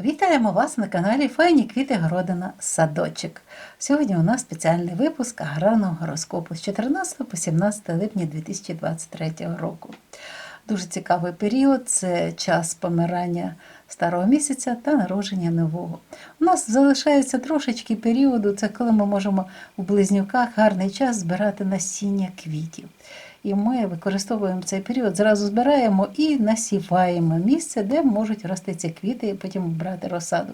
Вітаємо вас на каналі Файні квіти Городина Садочок. Сьогодні у нас спеціальний випуск аграрного гороскопу з 14 по 17 липня 2023 року. Дуже цікавий період це час помирання старого місяця та народження нового. У нас залишається трошечки періоду, це коли ми можемо у близнюках гарний час збирати насіння квітів. І ми використовуємо цей період, зразу збираємо і насіваємо місце, де можуть рости ці квіти, і потім брати розсаду.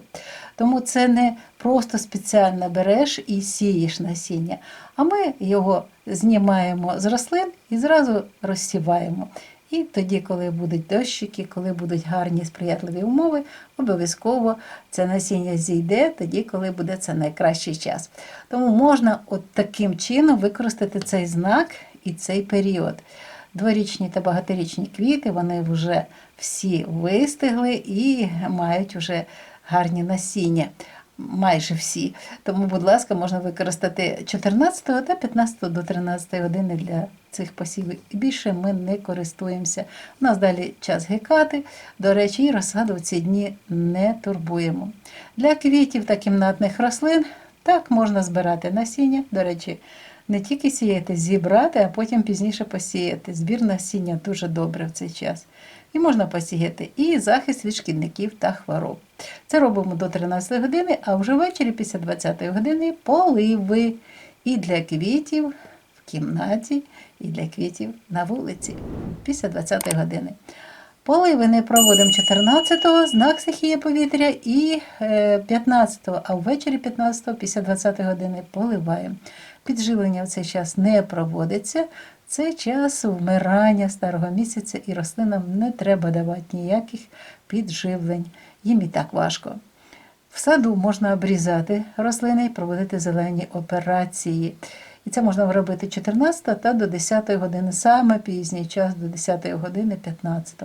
Тому це не просто спеціально береш і сієш насіння, а ми його знімаємо з рослин і зразу розсіваємо. І тоді, коли будуть дощики, коли будуть гарні сприятливі умови, обов'язково це насіння зійде тоді, коли буде це найкращий час. Тому можна от таким чином використати цей знак і цей період. Дворічні та багаторічні квіти, вони вже всі вистигли і мають вже гарні насіння. Майже всі. Тому, будь ласка, можна використати 14 та 15 до 13 години для цих посівів. І більше ми не користуємося. У нас далі час гекати. До речі, і розсаду в ці дні не турбуємо. Для квітів та кімнатних рослин так можна збирати насіння. До речі, не тільки сіяти, зібрати, а потім пізніше посіяти. Збір насіння дуже добре в цей час. І можна посіяти і захист від шкідників та хвороб. Це робимо до 13 години, а вже ввечері після 20 години поливи. І для квітів в кімнаті, і для квітів на вулиці після 20 години. Поливи не проводимо 14-го, знак стихії повітря, і 15-го, а ввечері 15-го, після 20 години поливаємо. Підживлення в цей час не проводиться. Це час вмирання старого місяця і рослинам не треба давати ніяких підживлень. Їм і так важко. В саду можна обрізати рослини і проводити зелені операції. І це можна робити 14 та до 10 години, саме пізній час до 10 години 15.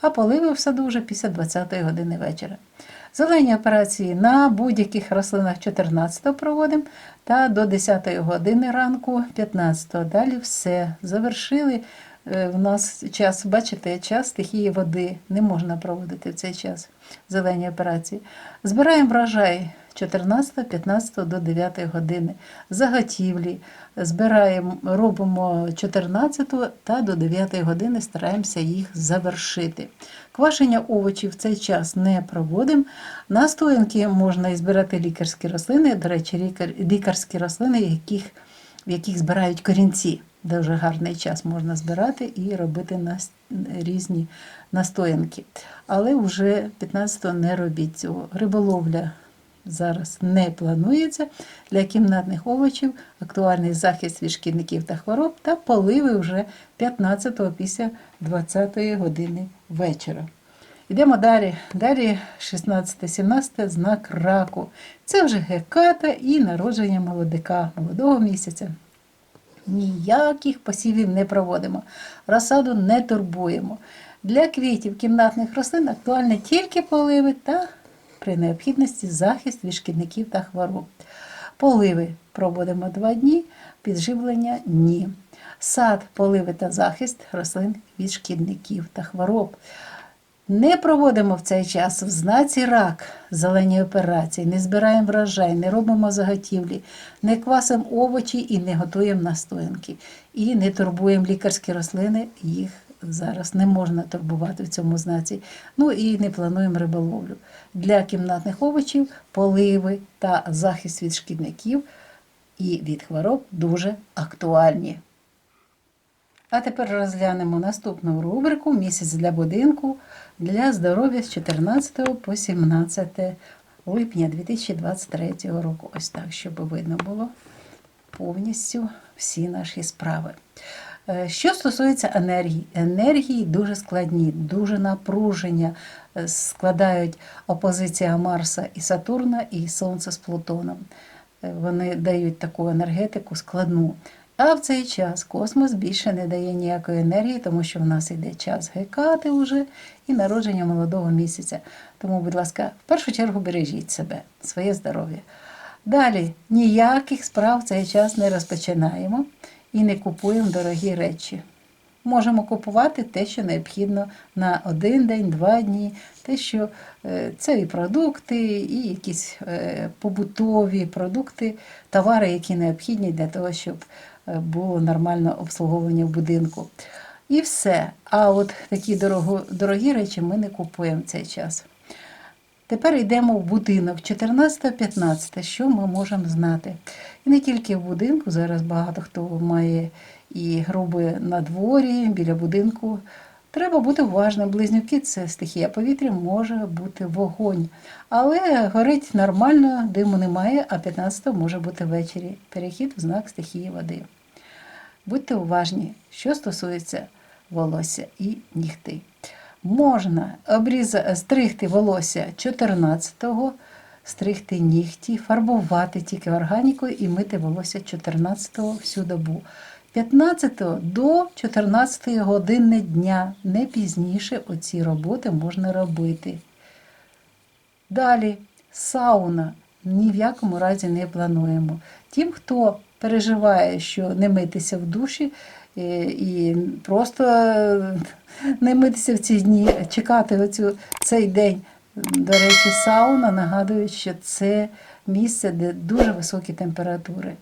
А поливи в саду вже після 20 години вечора. Зелені операції на будь-яких рослинах 14 проводимо та до 10 години ранку 15. Далі все. Завершили. У нас час, бачите, час стихії води не можна проводити в цей час зелені операції. Збираємо врожай 14, 15 до 9 години. Заготівлі збираємо, робимо 14 та до 9 години стараємося їх завершити. Квашення овочів в цей час не проводимо. Настоянки можна і збирати лікарські рослини, до речі, лікарські рослини, яких, в яких збирають корінці. Дуже гарний час можна збирати і робити різні настоянки. Але вже 15-го не робіть цього. Риболовля зараз не планується. Для кімнатних овочів актуальний захист від шкідників та хвороб та поливи вже 15-го після 20-ї години вечора. Йдемо далі. Далі 16-17 знак раку. Це вже геката і народження молодика, молодого місяця. Ніяких посівів не проводимо, розсаду не турбуємо. Для квітів кімнатних рослин актуальні тільки поливи та при необхідності захист від шкідників та хвороб. Поливи проводимо два дні, підживлення ні. Сад, поливи та захист рослин від шкідників та хвороб. Не проводимо в цей час в знаці рак зелені операції, не збираємо врожай, не робимо заготівлі, не квасимо овочі і не готуємо настоянки. І не турбуємо лікарські рослини, їх зараз не можна турбувати в цьому знаці. Ну і не плануємо риболовлю. Для кімнатних овочів поливи та захист від шкідників і від хвороб дуже актуальні. А тепер розглянемо наступну рубрику Місяць для будинку для здоров'я з 14 по 17 липня 2023 року. Ось так, щоб видно було повністю всі наші справи. Що стосується енергії, енергії дуже складні, дуже напруження складають опозиція Марса і Сатурна і Сонце з Плутоном. Вони дають таку енергетику складну. А в цей час космос більше не дає ніякої енергії, тому що в нас йде час гекати вже і народження молодого місяця. Тому, будь ласка, в першу чергу бережіть себе, своє здоров'я. Далі ніяких справ в цей час не розпочинаємо і не купуємо дорогі речі. можемо купувати те, що необхідно на один день, два дні, те, що е, це і продукти, і якісь е, побутові продукти, товари, які необхідні для того, щоб було нормальне обслуговування в будинку. І все. А от такі дорого, дорогі речі ми не купуємо в цей час. Тепер йдемо в будинок 14-15, що ми можемо знати. І не тільки в будинку, зараз багато хто має і груби на дворі, біля будинку. Треба бути уважним. Близнюки це стихія повітря, може бути вогонь. Але горить нормально, диму немає, а 15 може бути ввечері. Перехід в знак стихії води. Будьте уважні, що стосується волосся і нігти. Можна обріза... стригти волосся 14-го, стригти нігті, фарбувати тільки органікою і мити волосся 14-го всю добу. 15 до 14 години дня, не пізніше оці роботи можна робити. Далі сауна ні в якому разі не плануємо. Тим, хто переживає, що не митися в душі е, і просто е, не митися в ці дні, чекати оцю, цей день. До речі, сауна нагадує, що це місце, де дуже високі температури.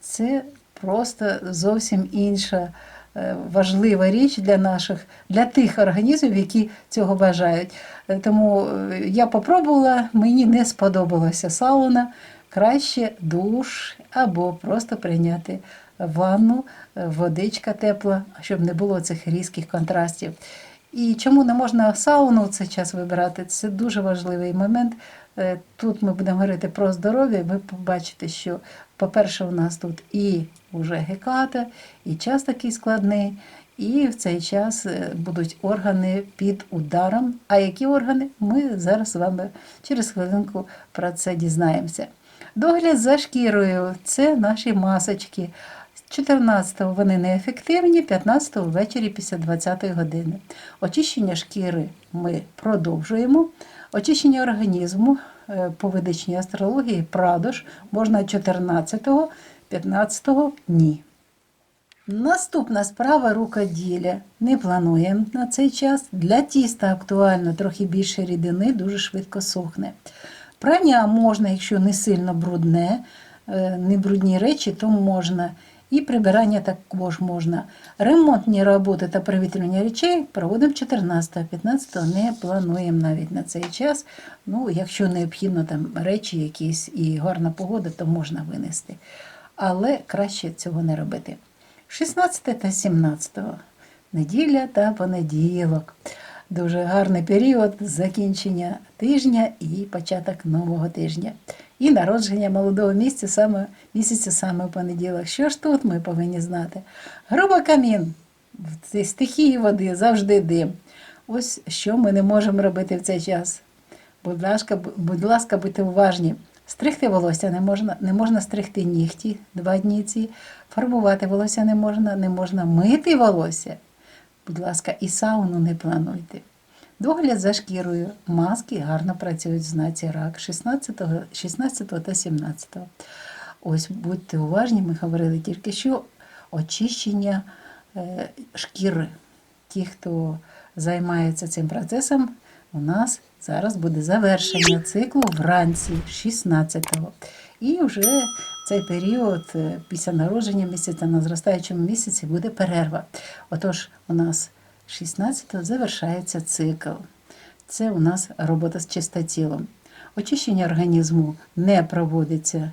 Це просто зовсім інша е, важлива річ для наших, для тих організмів, які цього бажають. Тому я попробувала, мені не сподобалася сауна. Краще душ або просто прийняти ванну, е, водичка тепла, щоб не було цих різких контрастів. І чому не можна сауну в цей час вибирати? Це дуже важливий момент. Е, Тут ми будемо говорити про здоров'я. Ви побачите, що, по-перше, у нас тут і вже геката, і час такий складний, і в цей час е, будуть органи під ударом. А які органи? Ми зараз з вами через хвилинку про це дізнаємося. Догляд за шкірою це наші масочки. 14-го вони неефективні, 15-го ввечері після 20-ї години. Очищення шкіри ми продовжуємо. Очищення організму е, по ведичній астрології прадош можна 14-го, 15-го ні. Наступна справа рукоділля. Не плануємо на цей час. Для тіста актуально трохи більше рідини, дуже швидко сохне. Прання можна, якщо не сильно брудне, е, не брудні речі, то можна. І прибирання також можна. Ремонтні роботи та провітрювання речей проводимо 14 15 не плануємо навіть на цей час. Ну, якщо необхідно там речі якісь і гарна погода, то можна винести. Але краще цього не робити. 16 та 17 неділя та понеділок. Дуже гарний період закінчення тижня і початок нового тижня. І народження молодого місяця саме, місяця саме в понеділок. Що ж тут ми повинні знати? Груба камін, в стихії води завжди дим. Ось що ми не можемо робити в цей час. Будь ласка, будь ласка, будьте уважні. Стригти волосся не можна, не можна стригти нігті два дні ці, фарбувати волосся не можна, не можна мити волосся. Будь ласка, і сауну не плануйте. Догляд за шкірою. Маски гарно працюють в знаці рак 16, 16 та 17. Ось будьте уважні, ми говорили тільки що очищення е, шкіри. Ті, хто займається цим процесом, у нас зараз буде завершення циклу вранці 16-го. І вже цей період е, після народження місяця на зростаючому місяці буде перерва. Отож, у нас 16-го завершається цикл. Це у нас робота з чистотілом. Очищення організму не проводиться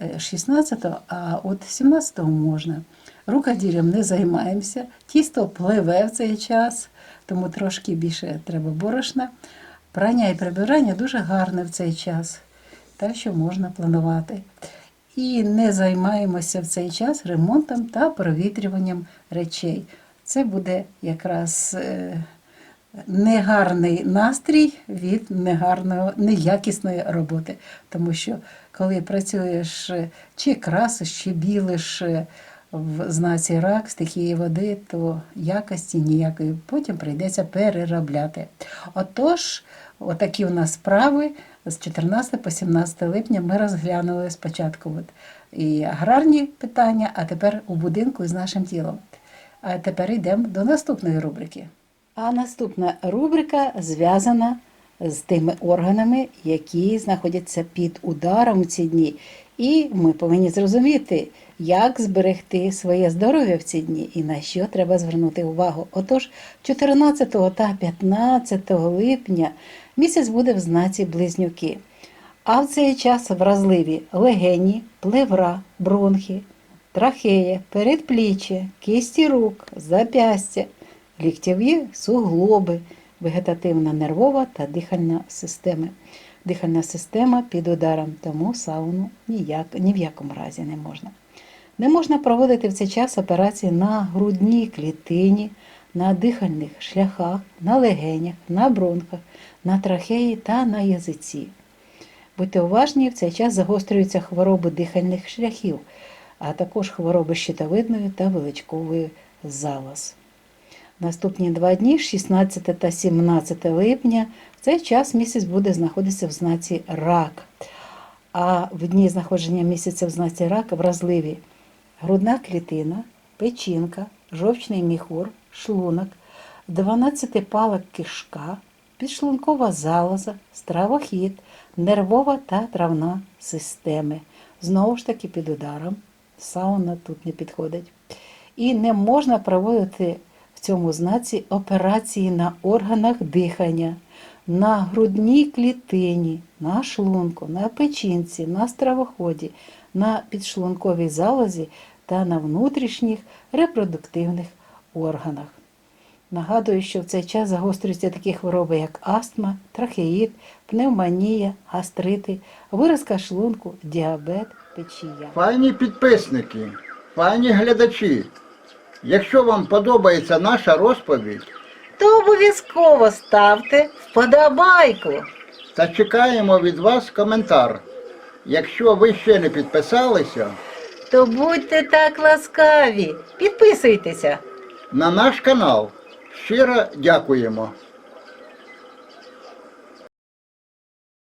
16-го, а от 17-го можна. Рукоділлям не займаємося, тісто пливе в цей час, тому трошки більше треба борошна. Прання і прибирання дуже гарне в цей час, так що можна планувати. І не займаємося в цей час ремонтом та провітрюванням речей. Це буде якраз е, негарний настрій від негарної, неякісної роботи. Тому що коли працюєш е, чи красиш, чи білиш е, в знаці рак, стихії води, то якості ніякої потім прийдеться переробляти. Отож, отакі у нас справи з 14 по 17 липня ми розглянули спочатку от і аграрні питання, а тепер у будинку з нашим тілом. А тепер йдемо до наступної рубрики. А наступна рубрика зв'язана з тими органами, які знаходяться під ударом у ці дні. І ми повинні зрозуміти, як зберегти своє здоров'я в ці дні і на що треба звернути увагу. Отож, 14 та 15 липня місяць буде в знаці близнюки. А в цей час вразливі легені, плевра, бронхи, трахея, передпліччя, кисті рук, запястя, ліктєві суглоби, вегетативна нервова та дихальна системи. Дихальна система під ударом, тому сауну ніяк, ні в якому разі не можна. Не можна проводити в цей час операції на грудній клітині, на дихальних шляхах, на легенях, на бронхах, на трахеї та на язиці. Будьте уважні, в цей час загострюються хвороби дихальних шляхів, а також хвороби щитовидної та величкової залоз. Наступні два дні, 16 та 17 липня, в цей час місяць буде знаходитися в знаці рак. А в дні знаходження місяця в знаці рак вразливі грудна клітина, печінка, жовчний міхур, шлунок, 12 палок кишка, підшлункова залоза, стравохід, нервова та травна системи. Знову ж таки під ударом. Сауна тут не підходить. І не можна проводити в цьому знаці операції на органах дихання, на грудній клітині, на шлунку, на печінці, на стравоході, на підшлунковій залозі та на внутрішніх репродуктивних органах. Нагадую, що в цей час загострюються такі хвороби, як астма, трахеїд, пневмонія, гастрити, виразка шлунку, діабет, печія. Пані підписники, пані глядачі, якщо вам подобається наша розповідь, То обов'язково ставте вподобайку. та чекаємо від вас коментар. Якщо ви ще не підписалися То будьте так ласкаві, підписуйтеся. на наш канал, щиро дякуємо.